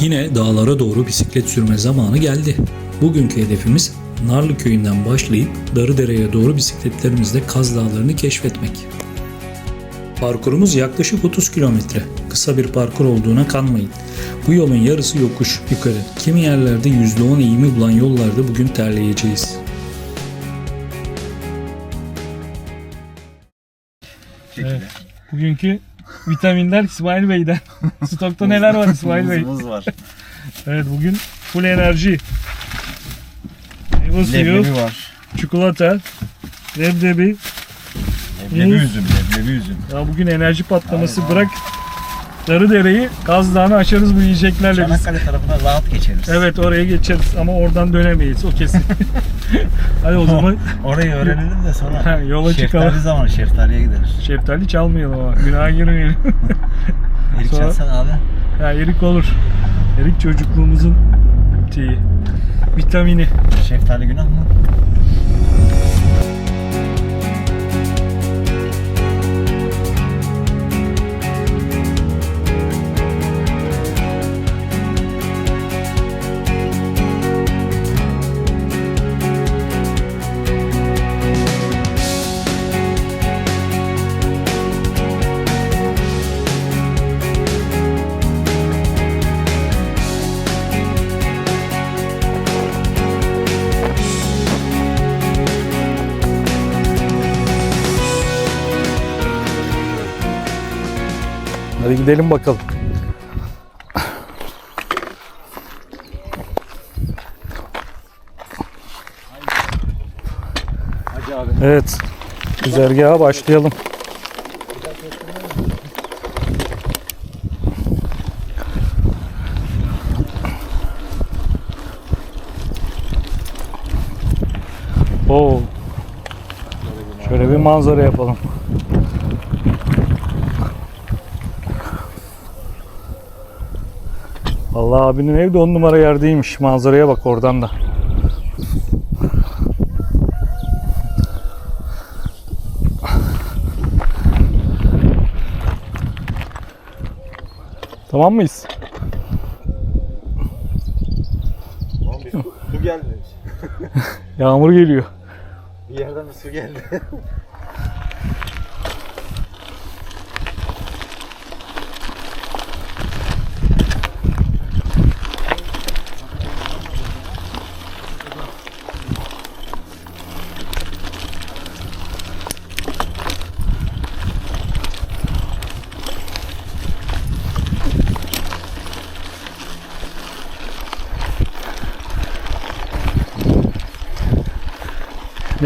Yine dağlara doğru bisiklet sürme zamanı geldi. Bugünkü hedefimiz Narlı köyünden başlayıp Darıdere'ye doğru bisikletlerimizle Kaz Dağları'nı keşfetmek. Parkurumuz yaklaşık 30 kilometre. Kısa bir parkur olduğuna kanmayın. Bu yolun yarısı yokuş yukarı. Kimi yerlerde %10 eğimi bulan yollarda bugün terleyeceğiz. Evet. Bugünkü vitaminler İsmail Bey'den. Stokta neler var İsmail Bey? Muzumuz var. Evet bugün full enerji. Meyve suyu, Leblebi var. çikolata, leblebi. Leblebi Muz. üzüm, leblebi üzüm. Ya bugün enerji patlaması bırak. Darıdere'yi, Kaz Dağı'nı aşarız bu yiyeceklerle biz. Çanakkale tarafına rahat geçeriz. Evet oraya geçeriz ama oradan dönemeyiz o kesin. Hadi o zaman Orayı öğrenelim de sonra Ha, yola şeftali çıkalım. zamanı şeftaliye gideriz. şeftali çalmayalım ama günaha girmeyelim. Erik Sonra- çalsana abi. ya erik olur. Erik çocukluğumuzun şeyi, vitamini. Şeftali günah mı? Hadi gidelim bakalım. Hacı abi. Evet. Güzergaha başlayalım. Oo. Şöyle bir manzara yapalım. Vallahi abinin evi de on numara yerdeymiş. Manzaraya bak oradan da. Tamam mıyız? Su geldi. Yağmur geliyor. Bir yerden su geldi.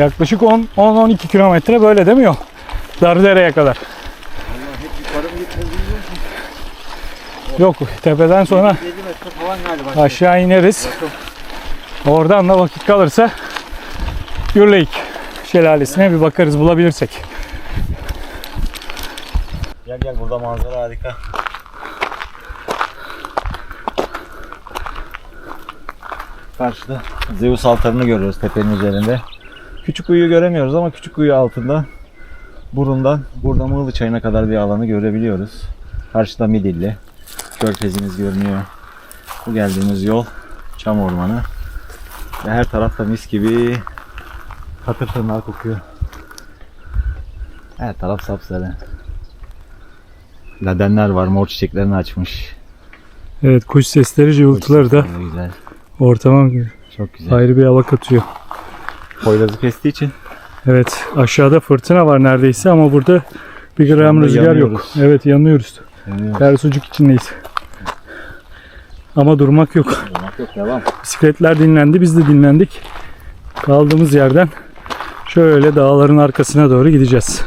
Yaklaşık 10-12 kilometre böyle değil mi yol? Darıdere'ye kadar. Yok tepeden sonra 50 metre falan galiba. aşağı ineriz. Oradan da vakit kalırsa Gürleyik şelalesine bir bakarız bulabilirsek. Gel gel burada manzara harika. Karşıda Zeus altarını görüyoruz tepenin üzerinde. Küçük kuyu göremiyoruz ama küçük kuyu altında burundan burada Mığlı çayına kadar bir alanı görebiliyoruz. Karşıda Midilli. Körfezimiz görünüyor. Bu geldiğimiz yol çam ormanı. Ve her tarafta mis gibi katır tırnağı kokuyor. Her taraf sapsarı. Ladenler var, mor çiçeklerini açmış. Evet kuş sesleri cıvıltıları da güzel. ortama Çok güzel. ayrı bir hava katıyor. Poyrazı kestiği için Evet aşağıda fırtına var neredeyse ama burada bir gram rüzgar yok. yanıyoruz. Evet yanıyoruz. yanıyor. Ters ucuk içindeyiz. Ama durmak yok. Durmak yok, devam. Bisikletler dinlendi, biz de dinlendik. Kaldığımız yerden şöyle dağların arkasına doğru gideceğiz.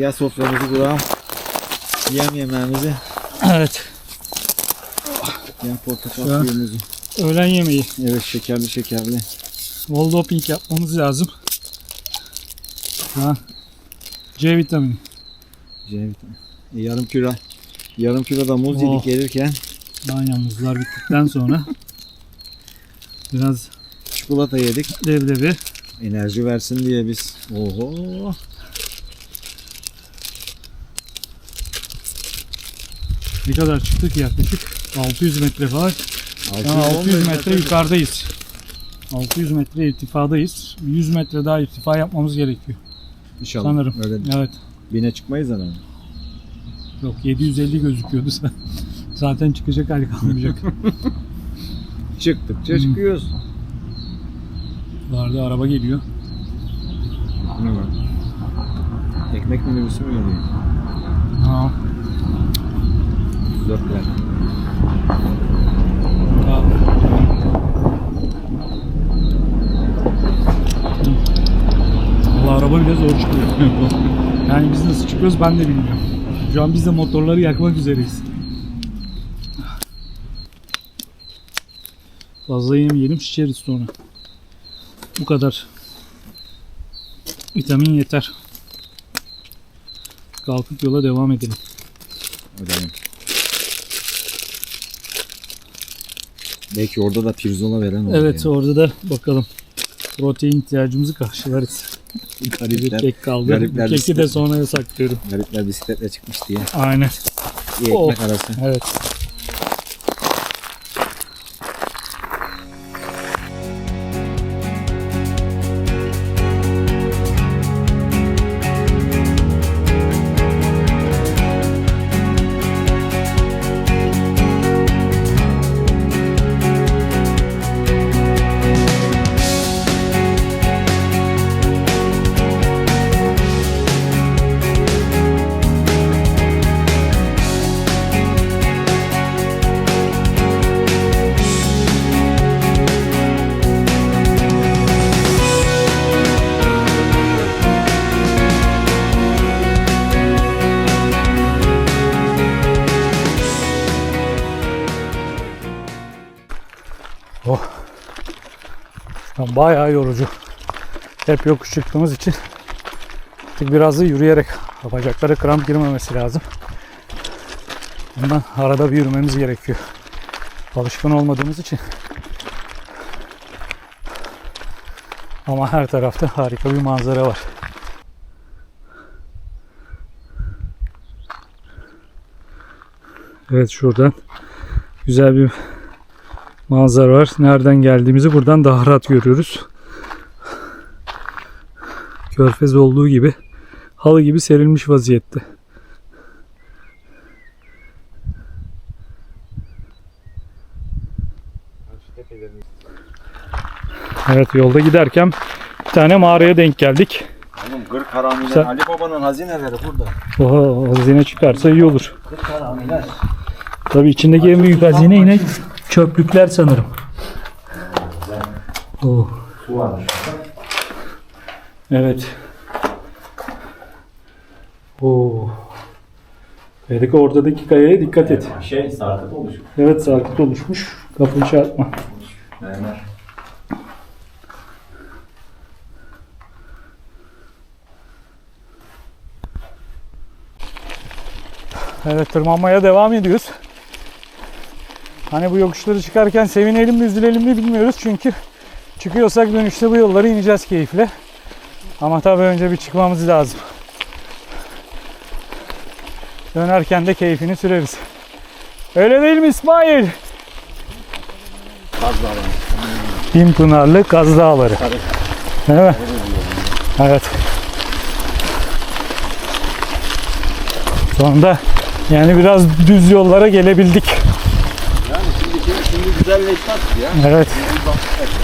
Gel soframızı kuralım. Yem yemeğimizi. Evet. Yani portakal Şu an- suyumuzu. Öğlen yemeği. Evet şekerli şekerli. Bol doping yapmamız lazım. Ha. C vitamini. C vitamini. E, yarım kilo. Yarım kilo da muz Oh. yedik gelirken Aynen muzlar bittikten sonra biraz çikolata yedik. leblebi. Enerji versin diye biz. Oho. Ne kadar çıktık yaklaşık? 600 metre falan. Ha, 600 metre yukarıdayız. 600 metre irtifadayız. 100 metre daha irtifa yapmamız gerekiyor. İnşallah. Sanırım. Öyle Evet. bine çıkmayız herhalde. Yok 750 gözüküyordu. Zaten çıkacak hali kalmayacak. Çıktıkça Hmm. çıkıyoruz. Vardı araba geliyor. Ne var? Ekmek minibüsü mü geliyor? Ha. Dörtler. ha. Valla araba bile zor çıkıyor. yani biz nasıl çıkıyoruz ben de bilmiyorum. Şu an biz de motorları yakmak üzereyiz. Fazla yemeyelim şişeriz sonra. Bu kadar. Vitamin yeter. Kalkıp yola devam edelim. Ödelim. Belki orada da pirzola veren olur. Evet orada da bakalım. Protein ihtiyacımızı karşılarız. yani. Bir Garipler, kek kaldı. garipler Bu keki de sonraya saklıyorum. garipler bisikletle çıkmış diye. Aynen. Oh. ekmek arası. Evet. Tam bayağı yorucu. Hep yokuş çıktığımız için artık biraz da yürüyerek bacaklara kramp girmemesi lazım. Ondan arada bir yürümemiz gerekiyor. Alışkın olmadığımız için. Ama her tarafta harika bir manzara var. Evet şuradan güzel bir manzara var. Nereden geldiğimizi buradan daha rahat görüyoruz. Körfez olduğu gibi halı gibi serilmiş vaziyette. Evet yolda giderken bir tane mağaraya denk geldik. Oğlum gırk haramiler. Sen- Ali Baba'nın hazineleri burada. Oha hazine çıkarsa iyi olur. Gırk haramiler. Tabii içindeki en büyük hazine yine çöplükler sanırım. Oo. Su varmış. Evet. Oo. Dedik oradaki kayaya dikkat et. Şey sarkıt olmuş. Evet sarkıt oluşmuş. Kapıyı çarpma. Mermer. Evet tırmanmaya devam ediyoruz. Hani bu yokuşları çıkarken sevinelim mi üzülelim mi bilmiyoruz çünkü çıkıyorsak dönüşte bu yolları ineceğiz keyifle. Ama tabii önce bir çıkmamız lazım. Dönerken de keyfini süreriz. Öyle değil mi İsmail? Kaz var. Bin Pınarlı Kaz Dağları. Değil mi? Evet. Sonunda yani biraz düz yollara gelebildik. Ya. Evet.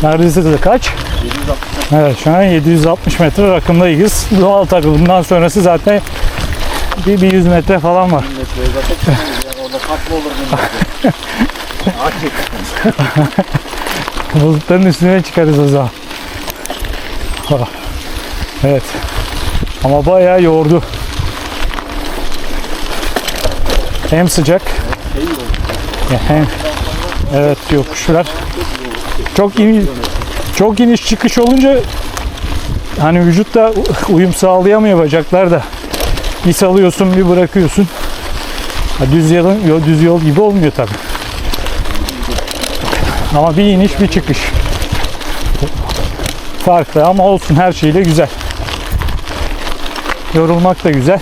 Neredeyse de kaç? 760 Evet şu an 760 metre rakımdayız. Doğal tabii bundan sonrası zaten bir, bir 100 metre falan var. metreye zaten çıkamayız yani orada katlı olur çektik. Bulutların üstüne çıkarız o zaman. Ah, Evet. Ama bayağı yordu. Hem sıcak. Ya hem- evet yokuşlar. Çok iniş, çok iniş çıkış olunca hani vücut da uyum sağlayamıyor bacaklar da. Bir salıyorsun bir bırakıyorsun. Ha, düz yol, düz yol gibi olmuyor tabi. Ama bir iniş bir çıkış. Farklı ama olsun her şeyle güzel. Yorulmak da güzel.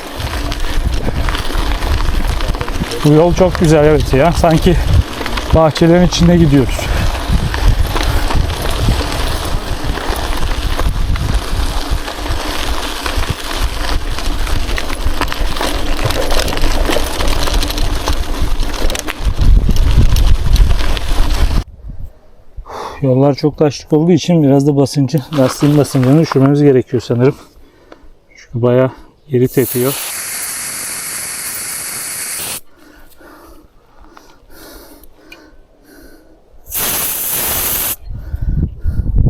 Bu yol çok güzel evet ya. Sanki bahçelerin içinde gidiyoruz. Yollar çok taşlık olduğu için biraz da basıncı, lastiğin basıncını düşürmemiz gerekiyor sanırım. Çünkü bayağı geri tepiyor.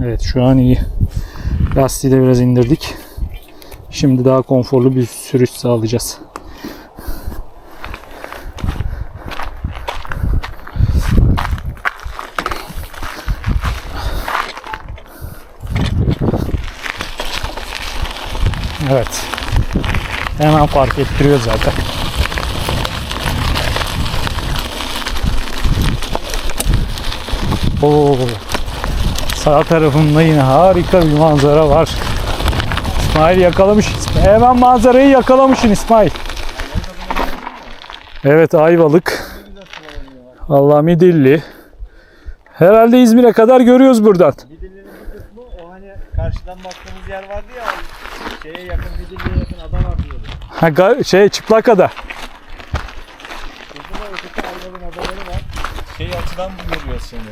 Evet şu an iyi. Lastiği de biraz indirdik. Şimdi daha konforlu bir sürüş sağlayacağız. Evet. Hemen fark ettiriyor zaten. Oo. Sağ tarafında yine harika bir manzara var. İsmail yakalamış. Hemen manzarayı yakalamışsın İsmail. Evet Ayvalık. Allah Midilli. Herhalde İzmir'e kadar görüyoruz buradan. Midilli'nin bir kısmı o hani karşıdan baktığımız yer vardı ya şeye yakın Midilli'ye yakın ada var diyordu. Ha, ga- şey Çıplakada. Burada da öteki Ayvalık'ın adaları var. Şey açıdan mı görüyoruz şimdi?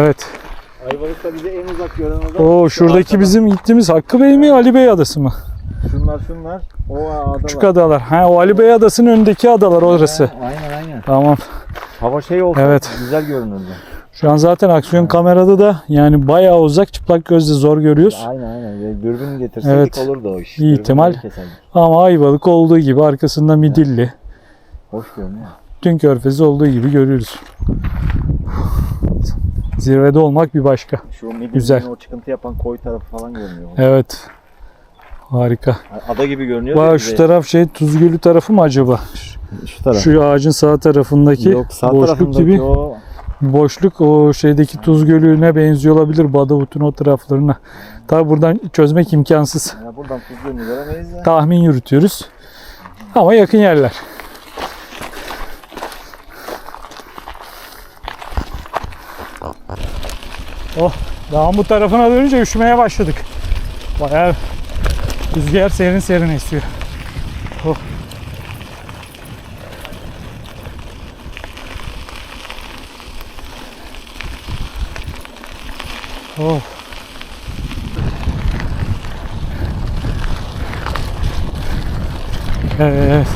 Evet. Ayvalık'ta bize en uzak gören ada. O şu şuradaki bizim gittiğimiz Hakkı Bey mi Ali Bey Adası mı? Şunlar şunlar. O ada Küçük adalar. Ha o Ali Bey Adası'nın önündeki adalar orası. Ha, Aynen aynen. Tamam. Hava şey olsa Evet. güzel görünürdü. Şu an zaten aksiyon kamerada da yani bayağı uzak çıplak gözle zor görüyoruz. Aynen aynen. Dürbün getirseydik Evet. olurdu o iş. İyi ihtimal. Ama Ayvalık olduğu gibi arkasında Midilli. Hoş görünüyor. Tüm körfezi olduğu gibi görüyoruz. Zirvede olmak bir başka. Şu Güzel. o çıkıntı yapan koy tarafı falan görünüyor. Evet. Harika. Ada gibi görünüyor. Bak şu taraf şey Tuz Gölü tarafı mı acaba? Şu taraf. Şu ağacın sağ tarafındaki Yok sağ boşluk tarafındaki gibi. o Boşluk o şeydeki Tuz Gölü'ne benziyor olabilir. Badavut'un o taraflarına. Tabi buradan çözmek imkansız. ya buradan tuzluğunu göremeyiz. Tahmin yürütüyoruz. Ama yakın yerler. Oh, dağın bu tarafına dönünce üşümeye başladık. Bayağı rüzgar serin serin esiyor. Oh. Oh. Evet.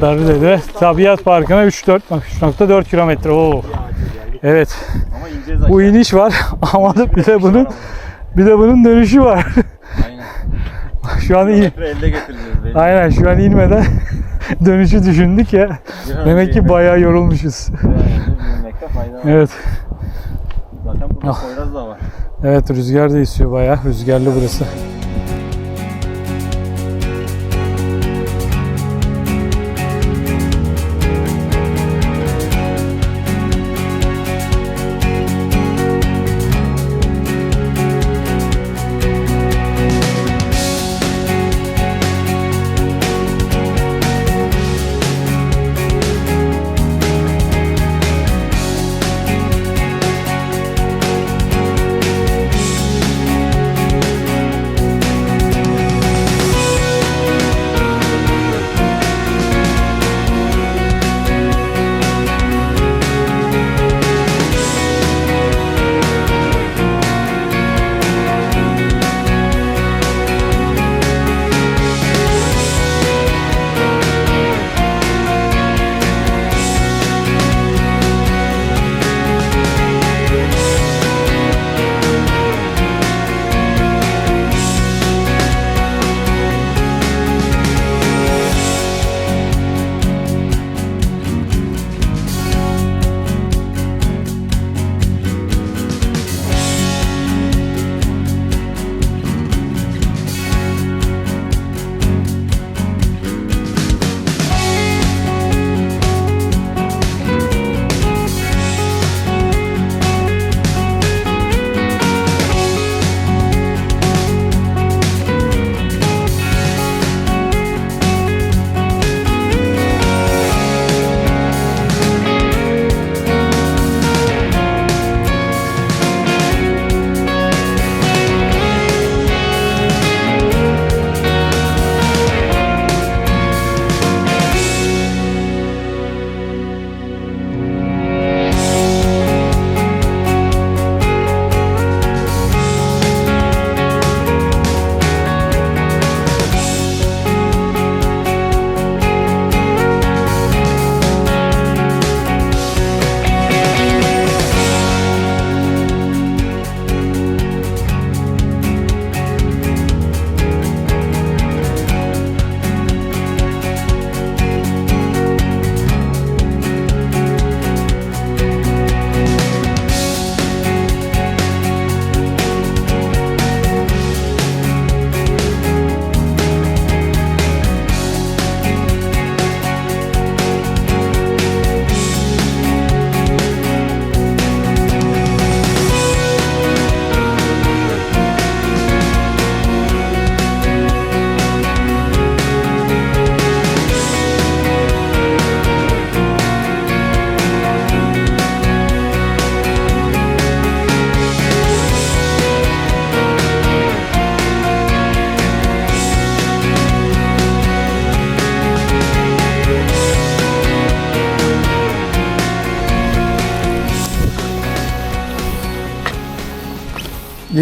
Darıdere Tabiat Parkı'na 3-4 3.4 kilometre. Oo. Evet. Bu iniş var ama da bir de bunun bir de bunun dönüşü var. Aynen. şu an in, aynen şu an inmeden dönüşü düşündük ya. Demek ki bayağı yorulmuşuz. Evet. Zaten burada Ah. Poyraz da var. Evet rüzgar da esiyor bayağı. Rüzgarlı burası.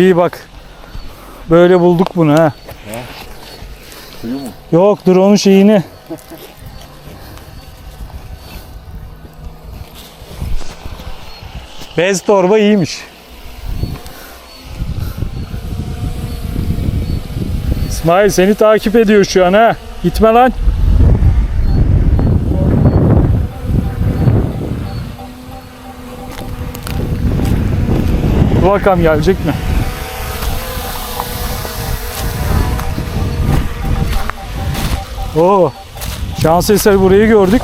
İyi bak. Böyle bulduk bunu ha. Suyu mu? Yok dur onun şeyini. Bez torba iyiymiş. İsmail seni takip ediyor şu an ha. Gitme lan. Dur bakalım gelecek mi? Oo. Şans eseri burayı gördük.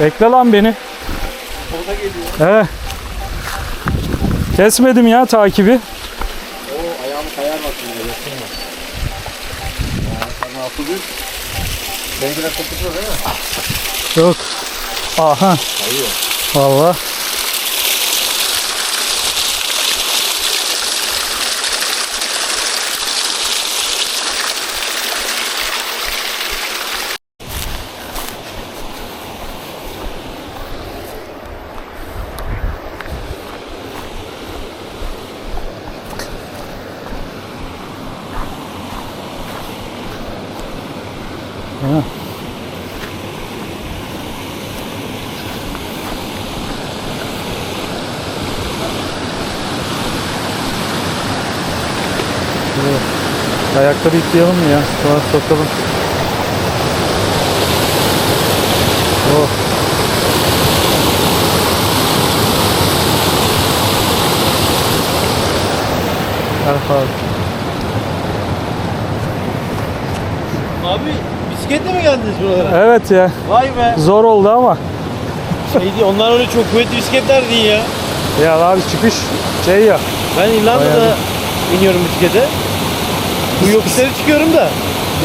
Bekle lan beni. Orada geliyor. He. Kesmedim ya takibi. Oo ayağım kayar bak şimdi. Yakın mı? Ya sen altı düz. Benimkiler koputuyor değil mi? Yok. Aha. Kayıyor. Valla. Ha. Ayakları yıkayalım mı ya? Sonra sokalım. Oh. Abi. Abi bisikletle mi geldiniz buralara? Evet ya. Vay be. Zor oldu ama. Şey değil, onlar öyle çok kuvvetli bisikletler değil ya. Ya abi çıkış şey ya. Ben İrlanda'da Bayağı iniyorum bisiklete. Bu yokuşları çıkıyorum da.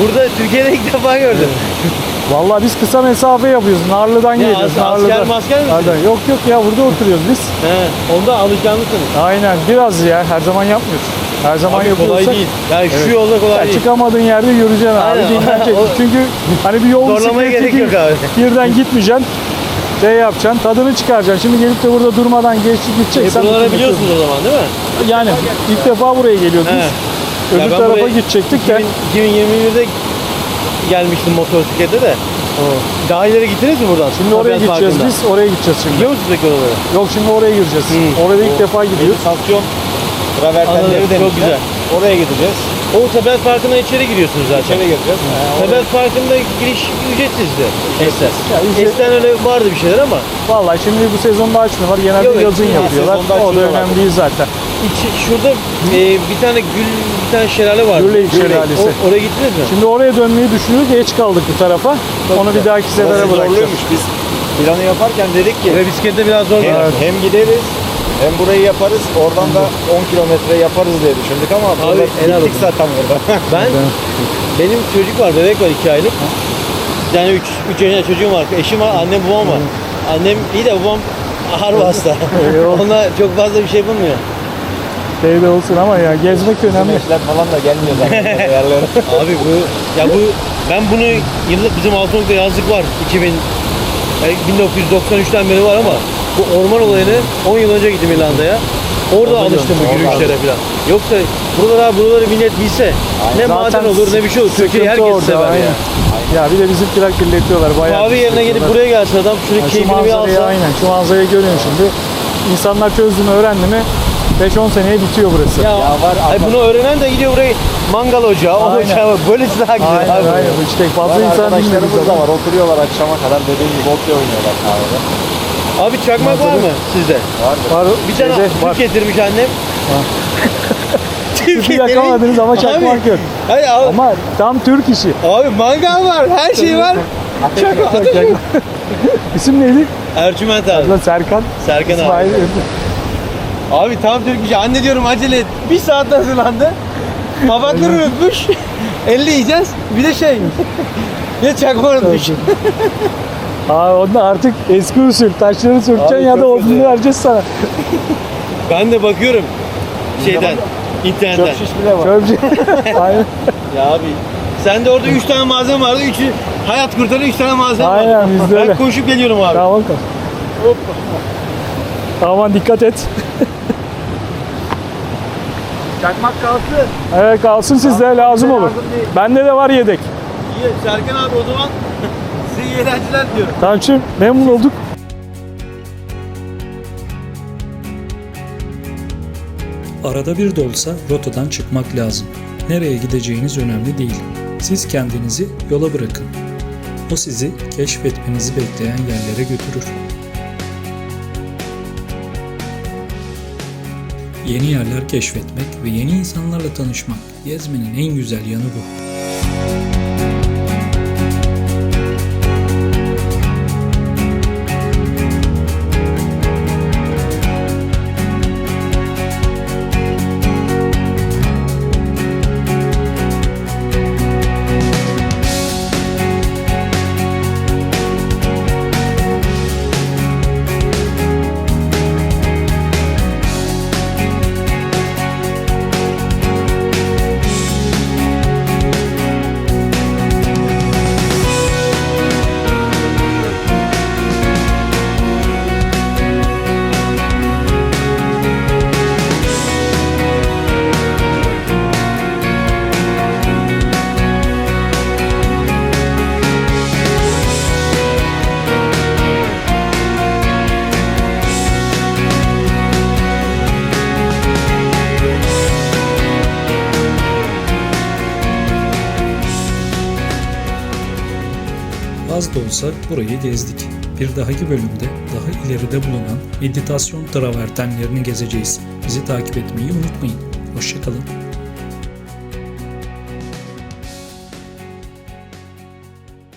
Burada Türkiye'de ilk defa gördüm. Vallahi biz kısa mesafe yapıyoruz. Narlı'dan Ya geliyoruz. asker- Narlı'dan. asker masker misiniz? Narlı'dan. Yok yok ya burada oturuyoruz biz. He, onda alışkanlıksınız. Aynen biraz ya her zaman yapmıyoruz. Her zaman Abi yapıyorsak. kolay değil. Yani Evet. şu yolda kolay Ya değil. çıkamadığın yerde yürüyeceksin abi. Aynen. O- Çünkü hani bir yol Zorlamaya bisikleti gerek yok değil. abi. Birden gitmeyeceksin. Şey yapacaksın, tadını çıkaracaksın. Şimdi gelip de burada durmadan geçip gideceksen. bütün- biliyorsunuz o zaman değil mi? Yani ilk defa buraya geliyorduk. He. biz. Öbür Ya tarafa buraya gidecektik de. 2000 2021'de gelmiştim motosiklete de. Daha ileri gittiniz mi buradan? Şimdi oraya Tabiat gideceğiz Parkı'nda. biz. Oraya gideceğiz şimdi. Gidiyor musunuz peki oralara? Yok şimdi oraya gireceğiz. Hı. Orada ilk defa gidiyoruz. Meditasyon travertenleri demişler. çok güzel. Oraya gideceğiz. O Tabiat Parkı'na içeri giriyorsunuz zaten. İçeri gireceğiz. Oraya- Tabiat Parkı'nda giriş ücretsizdi. Eskiden. Ya ücret- Eskiden öyle vardı bir şeyler ama Vallahi şimdi bu sezonda açmıyorlar. Genelde Yok, yazın yok, yapıyorlar. sezonda O da açıyorlar. önemli değil zaten. içi, şurada e, bir tane gül, bir tane şelale var. Gürleyik Şelalesi. O, oraya gittiniz mi? Şimdi oraya dönmeyi düşünüyoruz. Geç kaldık bu tarafa. Onu bir dahaki sefere Orası bırakacağız. zorluymuş. Biz planı yaparken dedik ki Ve bisiklette biraz zor. hem, hem gideriz hem burayı yaparız. Oradan da 10 kilometre yaparız diye düşündük ama burada helal gittik olsun. zaten burada. Ben, benim çocuk var, bebek var 2 aylık. Bir tane 3 yaşında çocuğum var. Eşim var, annem babam var. Annem iyi de babam harbi hasta. Ona çok fazla bir şey yapılmıyor. Şey de olsun ama ya gezmek önemli. Güneşler falan da gelmiyor zaten yerlere. Abi bu ya bu ben bunu yıllık bizim Altınoluk'ta yazlık var 2000 yani 1993'ten beri var ama bu orman olayını 10 yıl önce gittim İrlanda'ya. Orada Orada alıştım bu gördüm, yürüyüşlere falan. Yoksa buralar buraları millet bilse ne maden olur ne bir şey olur. Türkiye herkes orada, sever aynen. ya. Ya bir de bizimkiler kirletiyorlar bayağı. Kahve yerine gelip kirletiyorlar. buraya gelsin adam şunu Ya şu keyfini bir manzarayı alsa. aynen şu manzarayı görüyorsun şimdi. İnsanlar çözdü mü öğrendi mi 5-10 seneye bitiyor burası. Ya, Ya var ay ama- bunu öğrenen de gidiyor burayı mangal ocağı, o Aynen. ocağı böylesi daha güzel aynen abi. aynen. İşte Var fazla insan bilmiyor. arkadaşlarımız da var. Oturuyorlar akşama kadar dediğim gibi okey oynuyorlar kahvede. Abi çakmak var mı sizde? Var Bir tane şeyde tüp var. getirmiş annem. Tüp Tüpü yakamadınız ama Abi, çakmak yok. Hayır abi, Ama tam Türk işi. abi mangal var, her şey var. Çakmak. İsim neydi? Ercüment abi. Lan Serkan. Serkan abi. İsmail. Abi tam Türk işi. Anne diyorum acele et. Bir saatte hazırlandı. Tabakları öpmüş. 50 yiyeceğiz. Bir de şey. Bir de çakmak öpmüş. Aa onda artık eski usul. Taşları sökeceksin Abi ya da çok odunu ya. vereceğiz sana. Ben de bakıyorum şeyden, internetten. Çöp şiş bile var. Çöpçü. Aynen. Ya abi Sende orada 3 tane malzeme vardı. 3'ü hayat kurtarıyor 3 tane malzeme Aynen, vardı. bizde ben öyle. koşup geliyorum abi. Tamam bakalım. Aman dikkat et. Çakmak kalsın. Evet kalsın sizde lazım olur. lazım değil. Bende de var yedek. İyi Serkan abi o zaman iyi eğlenceler diyorum. Tamam memnun olduk. Arada bir de olsa rotadan çıkmak lazım. Nereye gideceğiniz önemli değil. Siz kendinizi yola bırakın. O sizi keşfetmenizi bekleyen yerlere götürür. Yeni yerler keşfetmek ve yeni insanlarla tanışmak gezmenin en güzel yanı bu. Burayı gezdik. Bir dahaki bölümde daha ileride bulunan meditasyon travertenlerini gezeceğiz. Bizi takip etmeyi unutmayın. Hoşçakalın.